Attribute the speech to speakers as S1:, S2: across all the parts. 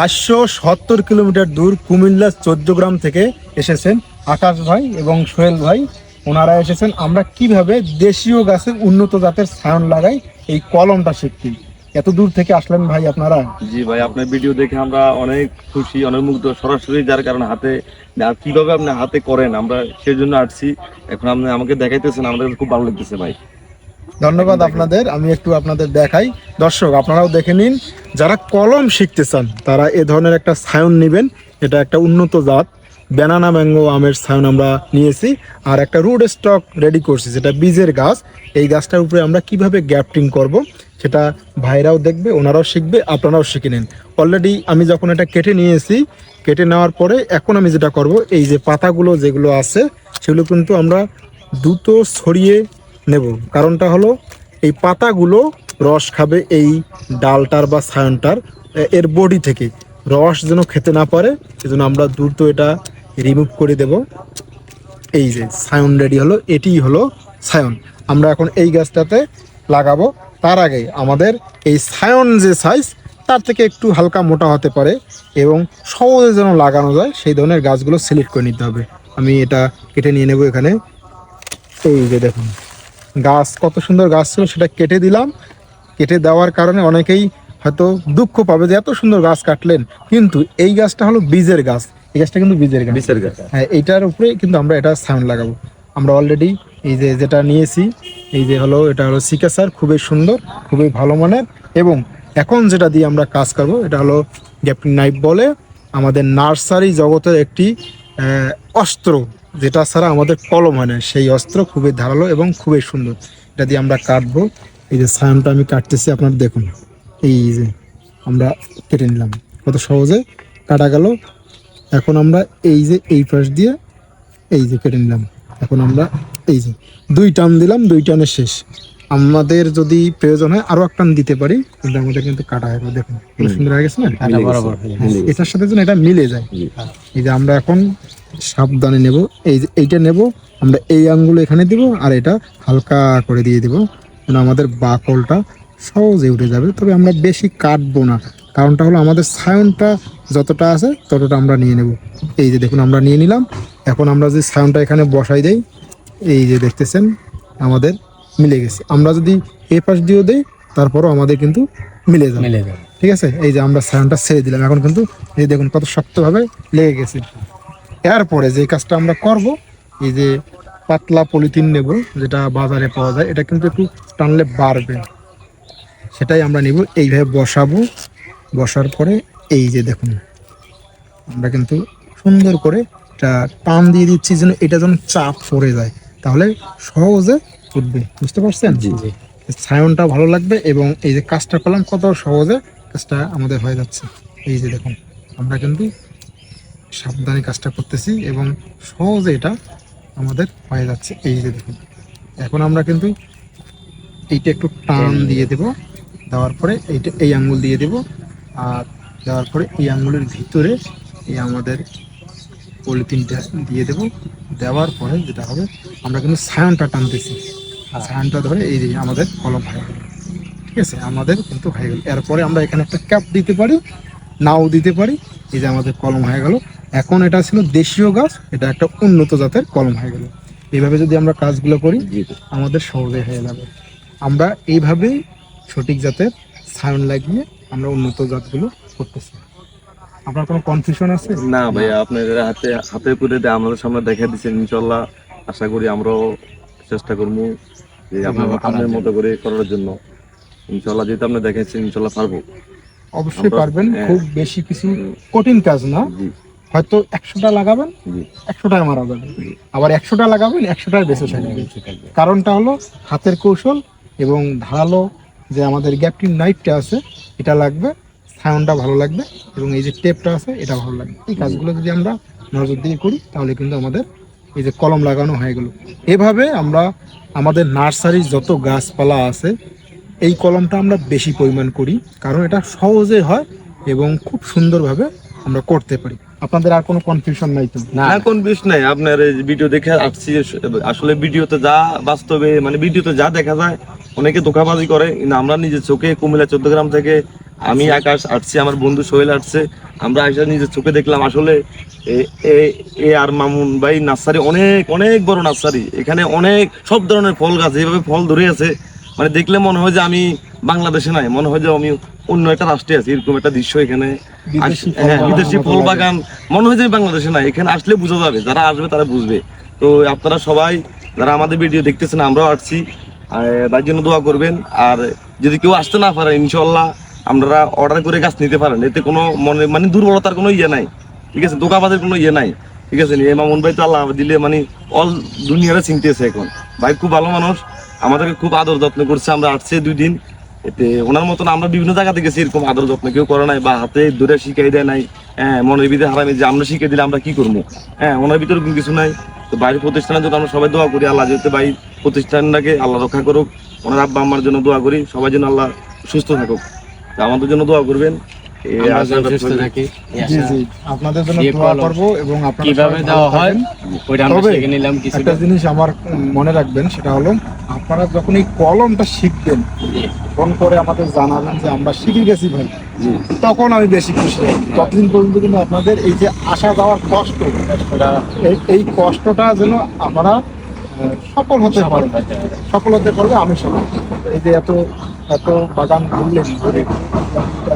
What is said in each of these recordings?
S1: চারশো সত্তর কিলোমিটার দূর কুমিল্লা গ্রাম থেকে এসেছেন আকাশ ভাই এবং সোহেল ভাই। ওনারা এসেছেন। আমরা কীভাবে দেশীয় গাছের উন্নত জাতের ছায়ন লাগাই, এই কলমটা শিখতে। এত দূর থেকে আসলেন ভাই আপনারা?
S2: জি ভাই, আপনার ভিডিও দেখে আমরা অনেক খুশি, অনেক মুগ্ধ, সরাসরি যার কারণে হাতে, আর কীভাবে আপনি হাতে করেন, আমরা সেই জন্য আসছি। এখন আপনি আমাকে দেখাইতেছেন, আমাদের খুব ভালো লাগতেছে ভাই।
S1: ধন্যবাদ আপনাদের, আমি একটু আপনাদের দেখাই। দর্শক, আপনারাও দেখে নিন, যারা কলম শিখতে চান, তারা এ ধরনের একটা সায়ন নেবেন। এটা একটা উন্নত জাত ব্যানানা ম্যাঙ্গো আমের সায়ন আমরা নিয়েছি। আর একটা রুট স্টক রেডি করছি, যেটা বীজের গাছ। এই গাছটার উপরে আমরা কীভাবে গ্যাপটিং করব, সেটা ভাইরাও দেখবে, ওনারাও শিখবে, আপনারাও শিখে নিন। অলরেডি আমি যখন এটা কেটে নিয়েছি, কেটে নেওয়ার পরে এখন আমি যেটা করব, এই যে পাতাগুলো যেগুলো আছে, সেগুলো কিন্তু আমরা দ্রুত ছড়িয়ে নেব। কারণটা হলো, এই পাতাগুলো রস খাবে এই ডালটার বা সায়নটার এর বডি থেকে। রস যেন খেতে না পারে সেজন্য আমরা দ্রুত এটা রিমুভ করে দেব। এই যে সায়ন রেডি হলো, এটিই হলো সায়ন। আমরা এখন এই গাছটাতে লাগাবো। তার আগে আমাদের এই সায়ন যে সাইজ তার থেকে একটু হালকা মোটা হতে পারে এবং সহজে যেন লাগানো যায়, সেই ধরনের গাছগুলো সিলেক্ট করে নিতে হবে। আমি এটা কেটে নিয়ে নেব এখানে। এই যে দেখুন। গাছ কত সুন্দর গাছ ছিল সেটা কেটে দিলাম। কেটে দেওয়ার কারণে অনেকেই হয়তো দুঃখ পাবে যে এত সুন্দর গাছ কাটলেন। কিন্তু এই গাছটা হলো বীজের গাছ। এই গাছটা কিন্তু বীজের গাছ।
S2: বীজের গাছ।
S1: হ্যাঁ এইটার উপরে কিন্তু আমরা এটা সাউন্ড লাগাবো। আমরা অলরেডি এই যে যেটা নিয়েছি এই যে হলো এটা হলো সিকাসার খুবই সুন্দর খুবই ভালো মানের। এবং এখন যেটা দিয়ে আমরা কাজ করব এটা হলো গ্যাপটিং নাইফ বলে আমাদের নার্সারি জগতের একটি অস্ত্র। যেটা ছাড়া আমাদের কলম হয় না। সেই অস্ত্র খুবই ধারালো এবং খুবই সুন্দর। এটা দিয়ে আমরা কাটবো। এই যে সায়নটা আমি কাটতেছি, আপনারা দেখুন। এই যে আমরা কেটে নিলাম। কত সহজে কাটা গেল। এখন আমরা এই যে এই পাশ দিয়ে এই যে কেটে নিলাম। এখন আমরা এই যে দুই টান দিলাম, দুই টানে শেষ। আমাদের যদি প্রয়োজন হয় আরও একটা দিতে পারি। কিন্তু আমাদের কিন্তু কাটা হয়ে দেখুন। সুন্দর হয়ে গেছে না?
S2: বরাবর
S1: হ্যাঁ, এটার সাথে যেন এটা মিলে যায়। এই যে আমরা এখন সাবধানে নেব। এই যে এইটা নেব আমরা এই আঙ্গুল এখানে দিব আর এটা হালকা করে দিয়ে দিব। আমাদের বাকলটা সহজে উঠে যাবে। তবে আমরা বেশি কাটবো না। কারণটা হলো আমাদের সায়নটা যতটা আছে ততটা আমরা নিয়ে নেব। এই যে দেখুন আমরা নিয়ে নিলাম। এখন আমরা যে সায়নটা এখানে বসাই দেই এই যে দেখতেছেন আমাদের মিলে গেছে। আমরা যদি এ পাশ দিয়েও দেই তারপরও আমাদের কিন্তু মিলে যাবে।
S3: মিলে যাবে।
S1: ঠিক আছে? এই যে আমরা সায়নটা ছেড়ে দিলাম। এখন কিন্তু এই দেখুন কত শক্তভাবে লেগে গেছে। এরপরে যে কাজটা আমরা করব এই যে পাতলা পলিথিন নেব যেটা বাজারে পাওয়া যায় এটা কিন্তু একটু টানলে বাড়বে। সেটাই আমরা নিব। এইভাবে বসাবো। বসার পরে এই যে দেখুন আমরা কিন্তু সুন্দর করে এটা টান দিয়ে দিচ্ছি যেন এটা যেন চাপ পড়ে যায়। তাহলে সহজে উঠবে বুঝতে পারছেন?
S2: জি। জি।
S1: ছায়নটা ভালো লাগবে এবং এই যে কাজটা করলাম কত সহজে কাজটা আমাদের হয়ে যাচ্ছে। এই যে দেখুন আমরা কিন্তু সাবধানে কাজটা করতেছি এবং সহজে এটা আমাদের হয়ে যাচ্ছে। এই যে দেখুন এখন আমরা কিন্তু এইটা একটু টান দিয়ে দেব দেওয়ার পরে এইটা এই আঙ্গুল দিয়ে দেব আর দেওয়ার পরে এই আঙ্গুলের ভিতরে এই আমাদের পলিথিনটা দিয়ে দেব। দেওয়ার পরে যেটা হবে আমরা কিন্তু সায়নটা টানতেছি। সায়নটা ধরে এই যে আমাদের কলম হয়ে গেল ঠিক আছে, আমাদের কিন্তু হয়ে গেল। এরপরে আমরা এখানে একটা ক্যাপ দিতে পারি, নাও দিতে পারি। এই যে আমাদের কলম হয়ে গেল। এখন এটা ছিল দেশীয় গাছ, এটা একটা উন্নত জাতের কলম হয়ে গেল। এইভাবে যদি আমরা কাজগুলো করি, আমাদের সহজে হয়ে যাবে। আমরা এইভাবেই সঠিক জাতের সায়ন লাগিয়ে আমরা উন্নত জাতগুলো করতেছি। আপনার কোনো কনফিউশন আছে?
S2: না ভাইয়া, আপনার হাতে হাতে করে আমাদের সামনে দেখা দিচ্ছেন ইনশাল্লাহ আশা করি আমরাও চেষ্টা করব। যে আপনার মতো করে করার জন্য। ইনশাল্লাহ যেহেতু আপনি দেখাচ্ছেন ইনশাল্লাহ পারব।
S1: অবশ্যই পারবেন
S2: হ্যাঁ।
S1: খুব বেশি কিছু কঠিন কাজ না। হয়তো একশোটা লাগাবেন একশোটায় মারা যাবে। আবার একশোটা লাগাবেন একশোটায় বেঁচে থাকবে। কারণটা হলো হাতের কৌশল এবং ধারালো যে আমাদের গ্যাপটিং নাইফটা আছে এটা লাগবে সাউন্ডটা ভালো লাগবে এবং এই যে টেপটা আছে এটা ভালো লাগবে। এই কাজগুলো যদি আমরা নজর দিয়ে করি তাহলে কিন্তু আমাদের এই যে কলম লাগানো হয়ে গেল এভাবে আমরা আমাদের নার্সারির যত গাছপালা আছে, এই কলমটা আমরা বেশি পরিমাণ করি, কারণ এটা সহজে হয় এবং খুব সুন্দরভাবে আমরা করতে পারি। আপনাদের আর কোনো কনফিউশন নাই তো?
S3: না
S2: না, কোন বিষ নাই। আপনার এই ভিডিও দেখে আসছি আসলে ভিডিওতে যা বাস্তবে মানে ভিডিওতে যা দেখা যায়, অনেকে ধোকাবাজি করে। কিন্তু আমরা নিজের চোখে কুমিল্লা চোদ্দ গ্রাম থেকে আমি আকাশ আসছি আমার বন্ধু সোহেল আসছে আমরা আসলে নিজের চোখে দেখলাম আসলে এ- আর মামুন ভাই নার্সারি অনেক অনেক বড় নার্সারি। এখানে অনেক সব ধরনের ফল গাছ এইভাবে ফল ধরে আছে মানে দেখলে মনে হয় যে আমি বাংলাদেশে নাই মনে হয় যে আমি অন্য একটা রাষ্ট্রে আছি এরকম একটা দৃশ্য এখানে
S1: বিদেশি ফল
S2: হ্যাঁ
S1: বাগান
S2: বিদেশি ফল বাগান মনে হয় যে আমি বাংলাদেশে নাই এখানে আসলে বোঝা যাবে যারা আসবে তারা বুঝবে। তো আপনারা সবাই যারা আমাদের ভিডিও দেখতেছেন আমরাও আসছি আর তার জন্য দোয়া করবেন। আর যদি কেউ আসতে না পারে ইনশাল্লাহ আপনারা অর্ডার করে গাছ নিতে পারেন। এতে কোনো মনে মানে দুর্বলতার কোনো ইয়ে নাই। ঠিক আছে? দোকাবাদের কোনো ইয়ে নাই। ঠিক আছে? এই মামুন ভাই তো আল্লাহ দিলে মানে অল দুনিয়ারা চিনতেছে এখন। ভাই খুব ভালো মানুষ। আমাদেরকে খুব আদর যত্ন করছে। আমরা আসছে দুই দিন। এতে ওনার মতন আমরা বিভিন্ন জায়গাতে গেছি, এরকম আদর যত্ন কেউ করে নাই, বা হাতে ধরে শিখাই দেয় নাই। হ্যাঁ মনের ভিতরে হারামি যে আমরা শিখে দিলে আমরা কি করব? হ্যাঁ ওনার ভিতরে কিছু নাই। তো বাইরের প্রতিষ্ঠানের জন্য আমরা সবাই দোয়া করি আল্লাহ, যেতে ভাই প্রতিষ্ঠানটাকে আল্লাহ রক্ষা করুক। ওনার আব্বা, আম্মার জন্য দোয়া করি। সবাই যেন আল্লাহ সুস্থ থাকুক। আমাদের জন্য দোয়া করবেন।
S1: আপনাদের জন্য
S3: দোয়া কলম
S1: এবং আপনারা
S3: কীভাবে দেওয়া হয়।
S1: তবে একটা জিনিস আমার মনে রাখবেন সেটা হলো আপনারা যখন এই কলমটা শিখবেন ফোন করে আমাদের জানাবেন যে আমরা শিখে গেছি ভাই। তখন আমি বেশি খুশি হই ততদিন পর্যন্ত কিন্তু আপনাদের এই যে আসা যাওয়ার কষ্ট এই- এই কষ্টটা যেন আমরা সফল হতে পারেন। সফল হতে পারবে আমি সফল। এই যে এত এত বাগান ঘুরলেন ঘুরে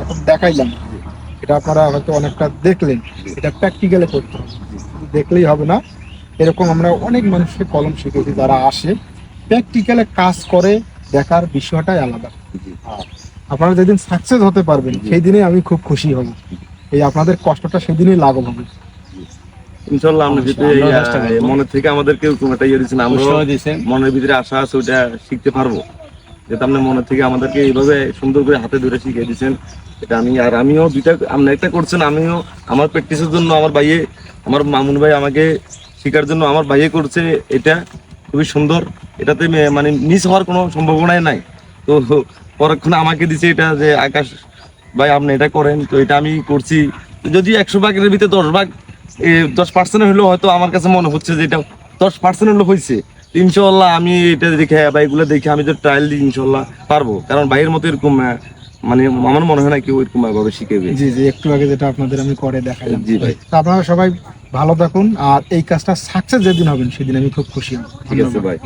S1: এখন দেখাইলাম এটা আপনারা হয়তো অনেকটা দেখলেন। এটা প্র্যাকটিক্যালে করতে দেখলেই হবে না এরকম আমরা অনেক মানুষকে কলম শিখেছি যারা আসে। প্র্যাকটিক্যালে কাজ করে দেখার বিষয়টাই আলাদা। আপনারা যেদিন সাকসেস হতে পারবেন সেই দিনে আমি খুব খুশি হব। এই আপনাদের কষ্টটা সেদিনই লাঘব হবে।
S2: ইনশাল্লাহ আমরা যেতে
S3: আমরাও
S2: মনের থেকে আমাদেরকে একটা ইয়ে দিচ্ছেন আমরা মনের ভিতরে আশা আছে ওইটা শিখতে পারব। যেটা আপনি মনের থেকে আমাদেরকে এইভাবে সুন্দর করে হাতে ধরে শিখিয়ে দিচ্ছেন এটা আমি আর আমিও দুইটা, আপনি একটা করছেন, আমিও আমার প্র্যাকটিসের জন্য আমার ভাইয়ে, আমার মামুন ভাই আমাকে শেখার জন্য আমার ভাইয়ে করছে, এটা খুবই সুন্দর, এটাতে মানে মিস হওয়ার কোনো সম্ভাবনাই নাই। তো পরক্ষণে আমাকে দিছে এটা যে, আকাশ ভাই আপনি এটা করেন, তো এটা আমি করছি। যদি একশো ভাগের ভিতরে দশ ভাগ দশ পার্সেন্ট হলেও হয়তো আমার কাছে মনে হচ্ছে যে এটা দশ পার্সেন্ট হলেও হয়েছে ইনশাল্লাহ আমি এটা দেখে বা এগুলো দেখে আমি তো ট্রায়াল দিই ইনশাল্লাহ পারব। কারণ ভাইয়ের মতো এরকম মানে আমার মনে হয় না কেউ এরকম ভাবে শিখেবে।
S1: জি জি একটু আগে যেটা আপনাদের আমি করে দেখালাম।
S2: জি ভাই।
S1: তা আপনারা সবাই ভালো থাকুন আর এই কাজটা সাকসেস যেদিন হবেন সেদিন আমি খুব খুশি হব।
S2: ঠিক আছে ভাই।